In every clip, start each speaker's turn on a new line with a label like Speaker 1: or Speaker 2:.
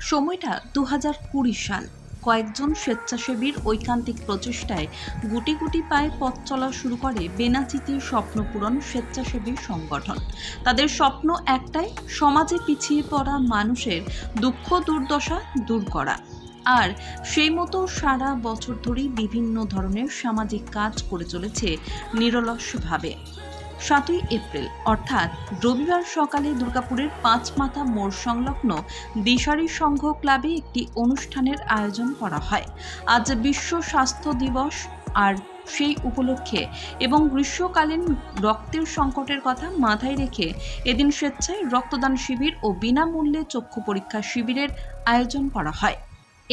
Speaker 1: সময়টা দু হাজার কুড়ি সাল। কয়েকজন স্বেচ্ছাসেবীর ঐকান্তিক প্রচেষ্টায় গুটি গুটি পায়ে পথ চলা শুরু করে বেনাচিতি স্বপ্নপূরণ স্বেচ্ছাসেবী সংগঠন। তাদের স্বপ্ন একটাই, সমাজে পিছিয়ে পড়া মানুষের দুঃখ দুর্দশা দূর করা। আর সেই মতো সারা বছর ধরেই বিভিন্ন ধরনের সামাজিক কাজ করে চলেছে নিরলসভাবে। সাতই এপ্রিল, অর্থাৎ রবিবার সকালে দুর্গাপুরের পাঁচ মাথা মোড় সংলগ্ন দিশারি সংঘ ক্লাবে একটি অনুষ্ঠানের আয়োজন করা হয়। আজ বিশ্ব স্বাস্থ্য দিবস, আর সেই উপলক্ষে এবং গ্রীষ্মকালীন রক্তের সংকটের কথা মাথায় রেখে এদিন স্বেচ্ছায় রক্তদান শিবির ও বিনামূল্যে চক্ষু পরীক্ষা শিবিরের আয়োজন করা হয়।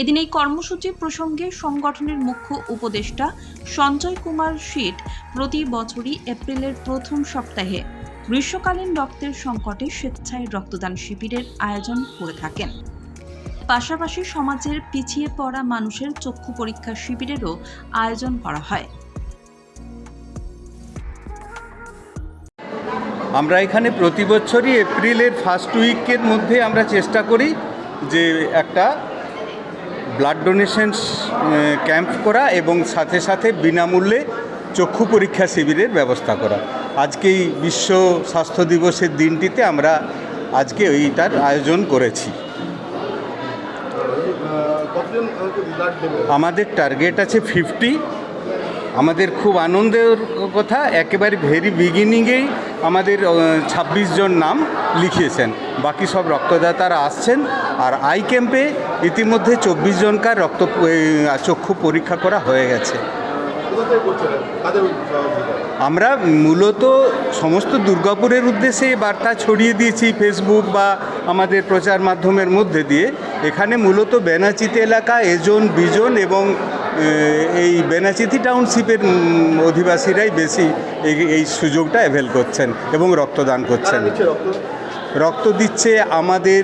Speaker 1: এদিন এই কর্মসূচি প্রসঙ্গে সংগঠনের মুখ্য উপদেষ্টা সঞ্জয় কুমার শীট প্রতি বছরই এপ্রিলের প্রথম সপ্তাহে গ্রীষ্মকালীন রক্তের সংকটে স্বেচ্ছায় রক্তদান শিবিরের আয়োজন করে থাকেন। পাশাপাশি সমাজের পিছিয়ে পড়া মানুষের চক্ষু পরীক্ষা শিবিরেরও আয়োজন করা হয়।
Speaker 2: আমরা এখানে প্রতি বছরই এপ্রিলের ফার্স্ট উইকের মধ্যে আমরা চেষ্টা করি যে একটা ব্লাড ডোনেশন ক্যাম্প করা এবং সাথে সাথে বিনামূল্যে চক্ষু পরীক্ষা শিবিরের ব্যবস্থা করা। আজকে এই বিশ্ব স্বাস্থ্য দিবসের দিনটিতে আমরা আজকে এইটার আয়োজন করেছি। আমাদের টার্গেট আছে ফিফটি আমাদের খুব আনন্দের কথা, একেবারে ভেরি বিগিনিংয়েই আমাদের ছাব্বিশ জন নাম লিখিয়েছেন। বাকি সব রক্তদাতারা আসছেন আর আই ক্যাম্পে ইতিমধ্যে চব্বিশ জনকার রক্ত চক্ষু পরীক্ষা করা হয়ে গেছে। আমরা মূলত সমস্ত দুর্গাপুরের উদ্দেশ্যে বার্তা ছড়িয়ে দিয়েছি ফেসবুক বা আমাদের প্রচার মাধ্যমের মধ্যে দিয়ে। এখানে মূলত বেনাচিতি এলাকা, এজন, বিজন এবং এই বেনাচিতি টাউনশিপের অধিবাসীরাই বেশি এই এই সুযোগটা অ্যাভেল করছেন এবং রক্তদান করছেন।
Speaker 3: রক্ত?
Speaker 2: দিচ্ছে আমাদের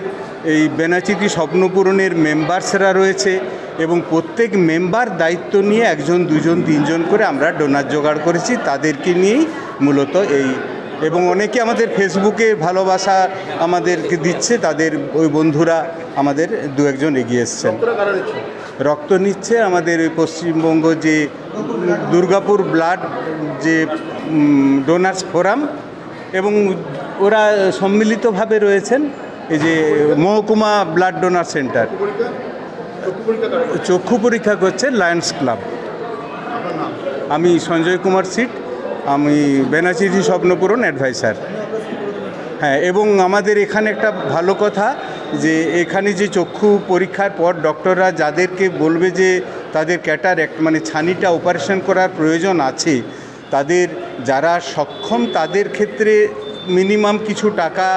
Speaker 2: এই বেনাচিতি স্বপ্নপূরণের মেম্বার্সরা রয়েছে এবং প্রত্যেক মেম্বার দায়িত্ব নিয়ে একজন দুজন তিনজন করে আমরা ডোনার জোগাড় করেছি তাদেরকে নিয়েই মূলত এই। এবং অনেকে আমাদের ফেসবুকে ভালোবাসা আমাদেরকে দিচ্ছে তাদের ওই বন্ধুরা আমাদের দু একজন এগিয়ে এসছেন। রক্ত নিচ্ছে। আমাদের ওই পশ্চিমবঙ্গ যে দুর্গাপুর ব্লাড যে ডোনার্স ফোরাম এবং ওরা সম্মিলিতভাবে রয়েছেন। এই যে মহকুমা ব্লাড ডোনার সেন্টার
Speaker 3: চক্ষু পরীক্ষা করছে?
Speaker 2: লায়ন্স ক্লাব আমি সঞ্জয় কুমার সিট। আমি বেনাচিজি স্বপ্নপূরণ অ্যাডভাইসার হ্যাঁ এবং আমাদের এখানে একটা ভালো কথা যে এখানে যে চক্ষু পরীক্ষার পর ডক্টররা যাদেরকে বলবে যে তাদের ক্যাটার মানে ছানিটা অপারেশন করার প্রয়োজন আছে, তাদের যারা সক্ষম তাদের ক্ষেত্রে মিনিমাম কিছু টাকা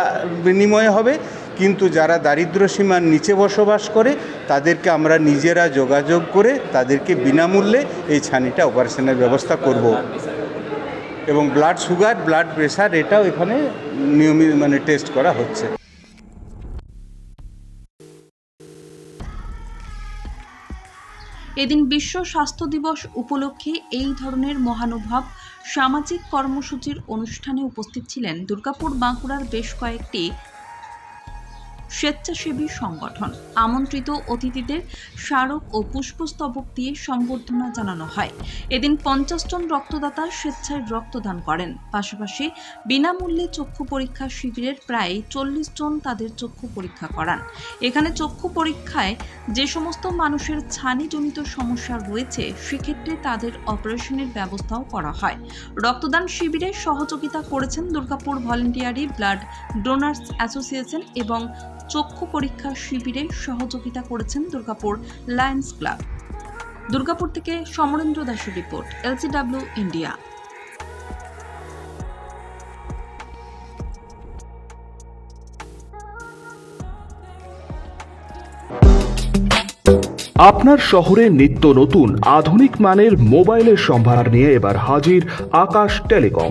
Speaker 2: বিনিময় হবে, কিন্তু যারা দারিদ্র সীমার নিচে বসবাস করে, তাদেরকে আমরা নিজেরা যোগাযোগ করে তাদেরকে বিনামূল্যে এই ছানিটা অপারেশনের ব্যবস্থা করব। এবং ব্লাড সুগার ব্লাড প্রেশার এটাও এখানে নিয়মিত মানে টেস্ট করা হচ্ছে।
Speaker 1: এদিন বিশ্ব স্বাস্থ্য দিবস উপলক্ষে এই ধরনের মহানুভব সামাজিক কর্মসূচির অনুষ্ঠানে উপস্থিত ছিলেন দুর্গাপুর বাঁকুড়ার বেশ কয়েকটি স্বেচ্ছাসেবী সংগঠন। আমন্ত্রিত অতিথিদের স্মারক ও পুষ্পস্তবক দিয়ে সম্বর্ধনা জানানো হয়। এদিন পঞ্চাশ জন রক্তদাতা স্বেচ্ছায় রক্তদান করেন। পাশাপাশি বিনামূল্যে চক্ষু পরীক্ষা শিবিরের প্রায় চল্লিশ জন তাদের চক্ষু পরীক্ষা করান। এখানে চক্ষু পরীক্ষায় যে সমস্ত মানুষের ছানিজনিত সমস্যা রয়েছে, সেক্ষেত্রে তাদের অপারেশনের ব্যবস্থাও করা হয়। রক্তদান শিবিরে সহযোগিতা করেছেন Durgapur voluntary blood donors association এবং চক্ষু পরীক্ষা শিবিরে সহযোগিতা করেছেন দুর্গাপুর লায়ন্স ক্লাব দুর্গাপুর থেকে সমরেন্দ্র দাসের রিপোর্ট এলসিডাব্লিউ ইন্ডিয়া
Speaker 4: আপনার শহরে নিত্য নতুন আধুনিক মানের মোবাইলের সম্ভার নিয়ে এবার হাজির আকাশ টেলিকম।